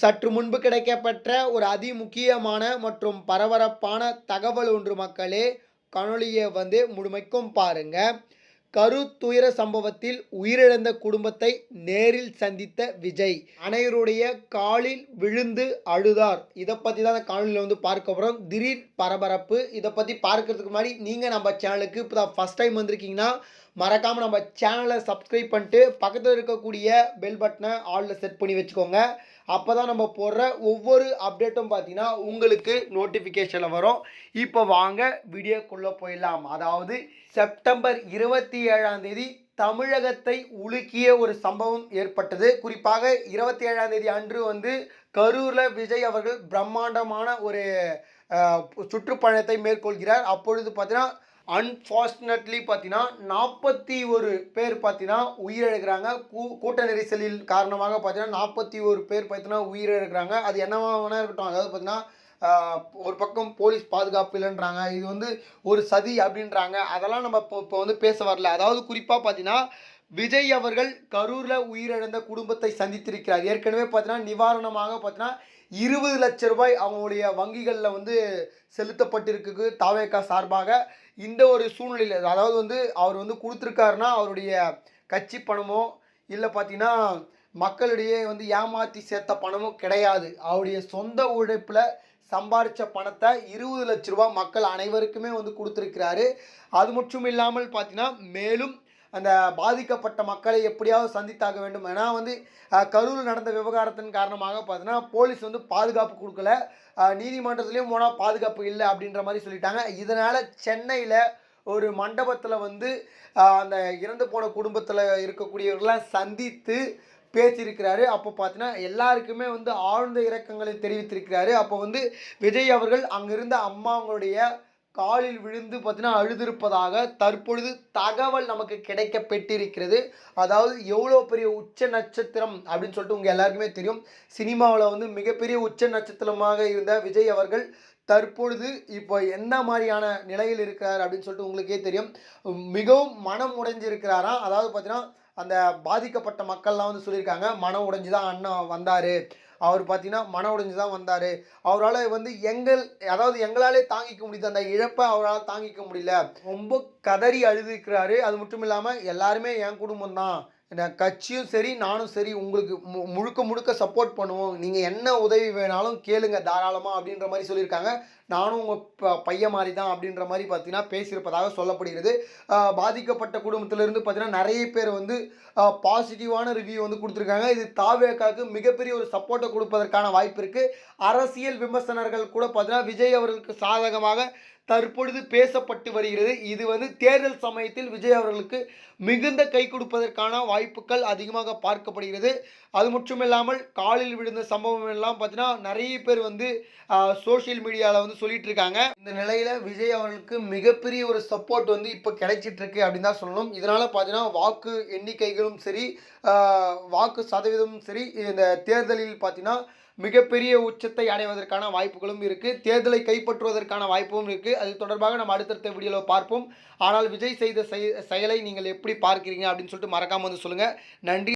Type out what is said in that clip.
சற்று முன்பு கிடைக்கப்பெற்ற ஒரு அதிமுக்கியமான மற்றும் பரபரப்பான தகவல் ஒன்று மக்களே காணொலியை வந்து முழுமைக்கும் பாருங்க. கருத்துயர சம்பவத்தில் உயிரிழந்த குடும்பத்தை நேரில் சந்தித்த விஜய். அனைவருடைய காலில் விழுந்து அழுதார். இதை பற்றி தான் அந்த காணொலியில் வந்து பார்க்க போகிறோம் திடீர் பரபரப்பு. இதை பற்றி பார்க்கறதுக்கு முன்னாடி நீங்கள் நம்ம சேனலுக்கு இப்போ தான் ஃபஸ்ட் டைம் வந்திருக்கீங்கன்னா மறக்காமல் நம்ம சேனலை சப்ஸ்கிரைப் பண்ணிட்டு பக்கத்தில் இருக்கக்கூடிய பெல் பட்டனை ஆளில் செட் பண்ணி வச்சுக்கோங்க. அப்போ தான் நம்ம போடுற ஒவ்வொரு அப்டேட்டும் பார்த்தீங்கன்னா உங்களுக்கு நோட்டிஃபிகேஷனில் வரும். இப்போ வாங்க வீடியோக்குள்ளே போயிடலாம். அதாவது செப்டம்பர் இருபத்தி ஏழாம் தேதி தமிழகத்தை உலுக்கிய ஒரு சம்பவம் ஏற்பட்டது. குறிப்பாக இருபத்தி ஏழாம் தேதி அன்று வந்து கரூரில் விஜய் அவர்கள் பிரம்மாண்டமான ஒரு சுற்றுப்பயணத்தை மேற்கொள்கிறார். அப்பொழுது பார்த்தீங்கன்னா அன்ஃபார்ச்சுனேட்லி பார்த்தீங்கன்னா நாற்பத்தி ஒரு பேர் பார்த்தீங்கன்னா உயிரிழக்கிறாங்க. கூ கூட்ட நெரிசலில் காரணமாக பார்த்தீங்கன்னா நாற்பத்தி ஒரு பேர் பார்த்தீங்கன்னா உயிரிழக்கிறாங்க. அது என்னவா வேணா இருக்கட்டும். அதாவது பார்த்தீங்கன்னா ஒரு பக்கம் போலீஸ் பாதுகாப்பு இல்லைன்றாங்க. இது வந்து ஒரு சதி அப்படின்றாங்க. அதெல்லாம் நம்ம இப்போ இப்போ வந்து பேச வரல. அதாவது குறிப்பாக பார்த்தீங்கன்னா விஜய் அவர்கள் கரூரில் உயிரிழந்த குடும்பத்தை சந்தித்திருக்கிறார். ஏற்கனவே பார்த்தீங்கன்னா நிவாரணமாக பார்த்தீங்கன்னா இருபது லட்ச ரூபாய் அவங்களுடைய வங்கிகளில் வந்து செலுத்தப்பட்டிருக்கு தாவேக்கா சார்பாக. இந்த ஒரு சூழ்நிலையில் அதாவது வந்து அவர் வந்து கொடுத்துருக்காருன்னா அவருடைய கட்சி பணமோ இல்லை பார்த்தீங்கன்னா மக்களிடையே வந்து ஏமாற்றி சேர்த்த பணமோ கிடையாது. அவருடைய சொந்த உழைப்பில் சம்பாரித்த பணத்தை இருபது லட்ச ரூபா மக்கள் அனைவருக்குமே வந்து கொடுத்துருக்கிறாரு. அது மட்டும் இல்லாமல் பார்த்தீங்கன்னா மேலும் அந்த பாதிக்கப்பட்ட மக்களை எப்படியாவது சந்தித்தாக வேண்டும். ஏன்னா வந்து கரூரில் நடந்த விவகாரத்தின் காரணமாக பார்த்தீங்கன்னா போலீஸ் வந்து பாதுகாப்பு கொடுக்கல. நீதிமன்றத்துலேயும் போனால் பாதுகாப்பு இல்லை அப்படின்ற மாதிரி சொல்லிட்டாங்க. இதனால் சென்னையில் ஒரு மண்டபத்தில் வந்து அந்த இறந்து போன குடும்பத்தில் இருக்கக்கூடியவர்களாம் சந்தித்து பேசியிருக்கிறாரு. அப்போ பார்த்தீங்கன்னா எல்லாருக்குமே வந்து ஆழ்ந்த இரக்கங்களை தெரிவித்திருக்கிறாரு. அப்போ வந்து விஜய் அவர்கள் அங்கிருந்த அம்மாங்களுடைய காலில் விழுந்து பார்த்தீங்கன்னா அழுதிருப்பதாக தற்பொழுது தகவல் நமக்கு கிடைக்க பெற்றிருக்கிறது அதாவது எவ்வளோ பெரிய உச்ச நட்சத்திரம் அப்படின்னு சொல்லிட்டு உங்கள் எல்லாருக்குமே தெரியும். சினிமாவில் வந்து மிகப்பெரிய உச்ச நட்சத்திரமாக இருந்த விஜய் அவர்கள் தற்பொழுது இப்போ என்ன மாதிரியான நிலையில் இருக்கிறார் அப்படின்னு சொல்லிட்டு உங்களுக்கே தெரியும். மிகவும் மனம் உடைஞ்சிருக்கிறாராம் அதாவது பார்த்தீங்கன்னா அந்த பாதிக்கப்பட்ட மக்கள்லாம் வந்து சொல்லியிருக்காங்க மனம் உடைஞ்சு தான் அண்ணன் வந்தார். அவர் பார்த்தீங்கன்னா மன உடைஞ்சு தான் வந்தார். அவரால் வந்து எங்கள் அதாவது எங்களாலே தாங்கிக்க முடியுது. அந்த இழப்பை அவரால் தாங்கிக்க முடியல. ரொம்ப கதறி அழுதுக்கிறாரு அது மட்டும் இல்லாமல் எல்லாருமே என் குடும்பம் தான் கட்சியும் சரி நானும் சரி உங்களுக்கு மு முழுக்க முழுக்க சப்போர்ட் பண்ணுவோம். நீங்கள் என்ன உதவி வேணாலும் கேளுங்க தாராளமாக அப்படின்ற மாதிரி சொல்லியிருக்காங்க. நானும் உங்கள் ப பையன் மாதிரி தான் அப்படின்ற மாதிரி பார்த்தீங்கன்னா பேசியிருப்பதாக சொல்லப்படுகிறது. பாதிக்கப்பட்ட குடும்பத்திலிருந்து பார்த்தீங்கன்னா நிறைய பேர் வந்து பாசிட்டிவான ரிவ்யூ வந்து கொடுத்துருக்காங்க. இது தாவேக்காவுக்கு மிகப்பெரிய ஒரு சப்போர்ட்டை கொடுப்பதற்கான வாய்ப்பு இருக்குது அரசியல் விமர்சனர்கள் கூட பார்த்தீங்கன்னா விஜய் அவர்களுக்கு சாதகமாக தற்பொழுது பேசப்பட்டு வருகிறது. இது வந்து தேர்தல் சமயத்தில் விஜய் அவர்களுக்கு மிகுந்த கை கொடுப்பதற்கான வாய்ப்புகள் அதிகமாக பார்க்கப்படுகிறது. அது மட்டும் இல்லாமல் காலில் விழுந்த சம்பவம் எல்லாம் பார்த்தீங்கன்னா நிறைய பேர் வந்து சோஷியல் மீடியாவில் வந்து சொல்லிட்டு இருக்காங்க இந்த நிலையில் விஜய் அவர்களுக்கு மிகப்பெரிய ஒரு சப்போர்ட் வந்து இப்போ கிடைச்சிட்டு இருக்கு அப்படின்னு தான் சொல்லணும். இதனால் பார்த்தீங்கன்னா வாக்கு எண்ணிக்கைகளும் சரி வாக்கு சதவீதமும் சரி இந்த தேர்தலில் பார்த்தீங்கன்னா மிகப்பெரிய உச்சத்தை அடைவதற்கான வாய்ப்புகளும் இருக்குது தேர்தலை கைப்பற்றுவதற்கான வாய்ப்பும் இருக்குது அது தொடர்பாக நம்ம அடுத்தடுத்த வீடியோவில் பார்ப்போம். ஆனால் விஜய் செய்த செயலை நீங்கள் எப்படி பார்க்கிறீங்க அப்படின்னு சொல்லிட்டு மறக்காமல் வந்து சொல்லுங்கள் நன்றி.